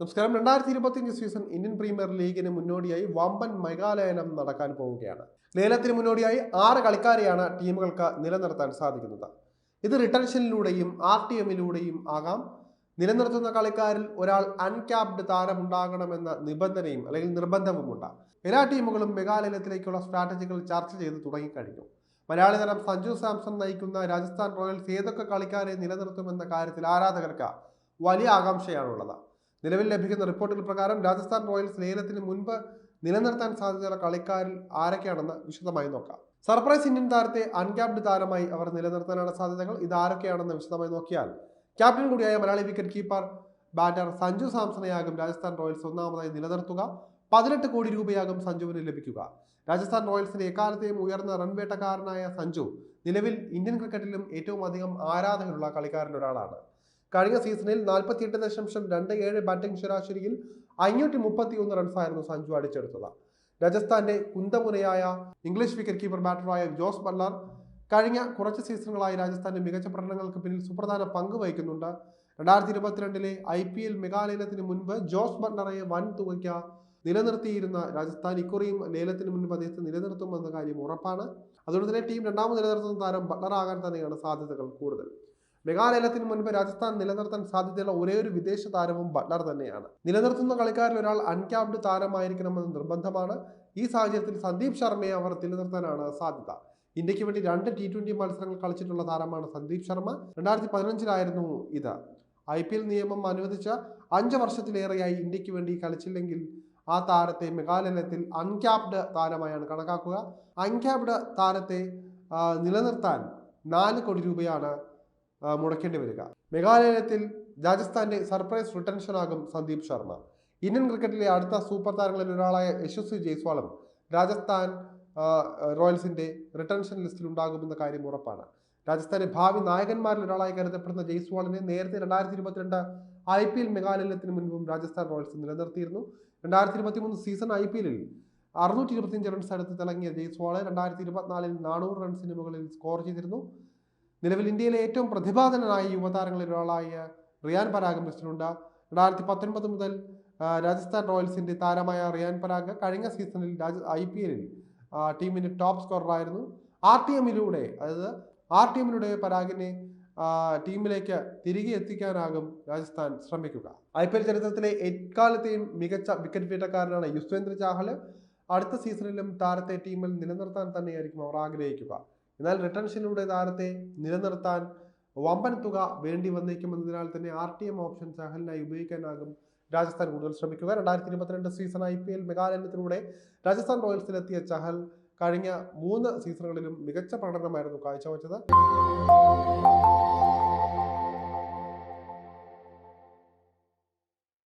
നമസ്കാരം. രണ്ടായിരത്തി ഇരുപത്തിയഞ്ച് സീസൺ ഇന്ത്യൻ പ്രീമിയർ ലീഗിന് മുന്നോടിയായി വമ്പൻ മെഗാലയനം നടക്കാൻ പോവുകയാണ്. ലേലത്തിന് മുന്നോടിയായി ആറ് കളിക്കാരെയാണ് ടീമുകൾക്ക് നിലനിർത്താൻ സാധിക്കുന്നത്. ഇത് റിട്ടൻഷനിലൂടെയും ആർ ടി എമ്മിലൂടെയും ആകാം. നിലനിർത്തുന്ന കളിക്കാരിൽ ഒരാൾ അൺക്യാപ്ഡ് താരമുണ്ടാകണമെന്ന നിബന്ധനയും അല്ലെങ്കിൽ നിർബന്ധവുമുണ്ട്. എല്ലാ ടീമുകളും മെഗാലയത്തിലേക്കുള്ള സ്ട്രാറ്റജികൾ ചർച്ച ചെയ്ത് തുടങ്ങിക്കഴിഞ്ഞു. മലയാളി താരം സഞ്ജു സാംസൺ നയിക്കുന്ന രാജസ്ഥാൻ റോയൽസ് ഏതൊക്കെ കളിക്കാരെ നിലനിർത്തുമെന്ന കാര്യത്തിൽ ആരാധകർക്ക് വലിയ ആകാംക്ഷയാണുള്ളത്. നിലവിൽ ലഭിക്കുന്ന റിപ്പോർട്ടുകൾ പ്രകാരം രാജസ്ഥാൻ റോയൽസ് ലേലത്തിന് മുൻപ് നിലനിർത്താൻ സാധ്യതയുള്ള കളിക്കാരിൽ ആരൊക്കെയാണെന്ന് വിശദമായി നോക്കാം. സർപ്രൈസ് ഇന്ത്യൻ താരത്തെ അൺക്യാപ്ഡ് താരമായി അവർ നിലനിർത്താനാണ് സാധ്യതകൾ. ഇത് ആരൊക്കെയാണെന്ന് വിശദമായി നോക്കിയാൽ ക്യാപ്റ്റൻ കൂടിയായ Malayali wicket keeper batter Sanju സാംസണെയാകും Rajasthan Royals ഒന്നാമതായി നിലനിർത്തുക. പതിനെട്ട് കോടി രൂപയാകും സഞ്ജുവിന് ലഭിക്കുക. രാജസ്ഥാൻ റോയൽസിന്റെ എക്കാലത്തെയും ഉയർന്ന റൺവേട്ടക്കാരനായ സഞ്ജു നിലവിൽ ഇന്ത്യൻ ക്രിക്കറ്റിലും ഏറ്റവും അധികം ആരാധകരുള്ള കളിക്കാരൻ ഒരാളാണ്. കഴിഞ്ഞ സീസണിൽ നാൽപ്പത്തിയെട്ട് ദശാംശം രണ്ട് ഏഴ് ബാറ്റിംഗ് ശരാശരിയിൽ അഞ്ഞൂറ്റി മുപ്പത്തി ഒന്ന് റൺസായിരുന്നു സഞ്ജു അടിച്ചെടുത്തത്. രാജസ്ഥാന്റെ കുന്തമുനയായ ഇംഗ്ലീഷ് വിക്കറ്റ് കീപ്പർ ബാറ്ററായ ജോസ് ബട്ട്ലർ കഴിഞ്ഞ കുറച്ച് സീസണുകളായി രാജസ്ഥാന്റെ മികച്ച പ്രകടനങ്ങൾക്ക് പിന്നിൽ സുപ്രധാന പങ്ക് വഹിക്കുന്നുണ്ട്. രണ്ടായിരത്തി ഇരുപത്തിരണ്ടിലെ ഐ പി എൽ മെഗാലയനത്തിന് മുൻപ് ജോസ് ബട്ട്ലറെ വൻ തുകയ്ക്ക് നിലനിർത്തിയിരുന്ന രാജസ്ഥാൻ ഇക്കുറിയും ലേലത്തിന് മുൻപ് അദ്ദേഹത്തെ നിലനിർത്തുമെന്ന കാര്യം ഉറപ്പാണ്. അതുകൊണ്ട് തന്നെ ടീം രണ്ടാമത് നിലനിർത്തുന്ന താരം ബട്ട്ലറാകാൻ തന്നെയാണ് സാധ്യതകൾ കൂടുതൽ. മെഗാലയനത്തിന് മുൻപ് രാജസ്ഥാൻ നിലനിർത്താൻ സാധ്യതയുള്ള ഒരേ ഒരു വിദേശ താരവും ബട്ട്ലർ തന്നെയാണ്. നിലനിർത്തുന്ന കളിക്കാരിൽ ഒരാൾ അൺക്യാപ്ഡ് താരമായിരിക്കണമെന്ന് നിർബന്ധമാണ്. ഈ സാഹചര്യത്തിൽ സന്ദീപ് ശർമ്മയെ അവർ നിലനിർത്താനാണ് സാധ്യത. ഇന്ത്യയ്ക്ക് വേണ്ടി രണ്ട് ടി ട്വന്റി മത്സരങ്ങൾ കളിച്ചിട്ടുള്ള താരമാണ് സന്ദീപ് ശർമ്മ. രണ്ടായിരത്തി പതിനഞ്ചിലായിരുന്നു ഇത്. ഐ പി എൽ നിയമം അനുവദിച്ച അഞ്ച് വർഷത്തിലേറെയായി ഇന്ത്യയ്ക്ക് വേണ്ടി കളിച്ചില്ലെങ്കിൽ ആ താരത്തെ മെഘാലയത്തിൽ അൺക്യാപ്ഡ് താരമായാണ് കണക്കാക്കുക. അൺക്യാപ്ഡ് താരത്തെ നിലനിർത്താൻ നാല് കോടി രൂപയാണ് മുടക്കേണ്ടി വരിക. മേഘാലയത്തിൽ രാജസ്ഥാന്റെ സർപ്രൈസ് റിട്ടൻഷനാകും സന്ദീപ് ശർമ്മ. ഇന്ത്യൻ ക്രിക്കറ്റിലെ അടുത്ത സൂപ്പർ താരങ്ങളിൽ ഒരാളായ യശസ്വി ജയ്സ്വാളും രാജസ്ഥാൻ റോയൽസിന്റെ റിട്ടൻഷൻ ലിസ്റ്റിൽ ഉണ്ടാകുമെന്ന കാര്യം ഉറപ്പാണ്. രാജസ്ഥാന്റെ ഭാവി നായകന്മാരിൽ ഒരാളായി കരുതപ്പെടുന്ന ജയ്സ്വാളിനെ നേരത്തെ രണ്ടായിരത്തി ഇരുപത്തിരണ്ട് ഐ പി എൽ മേഘാലയത്തിന് മുൻപും രാജസ്ഥാൻ റോയൽസ് നിലനിർത്തിയിരുന്നു. രണ്ടായിരത്തി ഇരുപത്തി മൂന്ന് സീസൺ ഐ പി എല്ലിൽ അറുന്നൂറ്റി ഇരുപത്തിയഞ്ച് റൺസ് അടുത്ത് തിളങ്ങിയ ജയ്സ്വാൾ രണ്ടായിരത്തി ഇരുപത്തിനാലിൽ നാനൂറ് റൺസിന് മുകളിൽ സ്കോർ ചെയ്തിരുന്നു. നിലവിൽ ഇന്ത്യയിലെ ഏറ്റവും പ്രതിഭാധനനായ യുവതാരങ്ങളിൽ ഒരാളായ റിയാൻ പരാഗ് ലിസ്റ്റിലുണ്ട് രണ്ടായിരത്തി പത്തൊൻപത് മുതൽ രാജസ്ഥാൻ റോയൽസിന്റെ താരമായ റിയാൻ പരാഗ് കഴിഞ്ഞ സീസണിൽ രാജ ഐ പി എല്ലിൽ ടീമിന്റെ ടോപ്പ് സ്കോററായിരുന്നു. ആർ ടി എമ്മിലൂടെ അതായത് ആർ ടി എമ്മിലൂടെ പരാഗിനെ ടീമിലേക്ക് തിരികെ എത്തിക്കാനാകും രാജസ്ഥാൻ ശ്രമിക്കുക. ഐ പി എൽ ചരിത്രത്തിലെ എക്കാലത്തെയും മികച്ച വിക്കറ്റ് വീട്ടക്കാരനാണ് യുസ്വേന്ദ്ര ചാഹൽ അടുത്ത സീസണിലും താരത്തെ ടീമിൽ നിലനിർത്താൻ തന്നെയായിരിക്കും അവർ ആഗ്രഹിക്കുക. എന്നാൽ റിട്ടൻഷനിലൂടെ താരത്തെ നിലനിർത്താൻ വമ്പൻ തുക വേണ്ടി വന്നേക്കുമെന്നതിനാൽ തന്നെ ആർ ടി എം ഓപ്ഷൻ ചഹലിനായി ഉപയോഗിക്കാനാകും രാജസ്ഥാൻ കൂടുതൽ ശ്രമിക്കുക. രണ്ടായിരത്തി ഇരുപത്തിരണ്ട് സീസൺ ഐ പി എൽ മെഗാലയനത്തിലൂടെ രാജസ്ഥാൻ റോയൽസിലെത്തിയ ചഹൽ കഴിഞ്ഞ മൂന്ന് സീസണുകളിലും മികച്ച പ്രകടനമായിരുന്നു കാഴ്ചവെച്ചത്.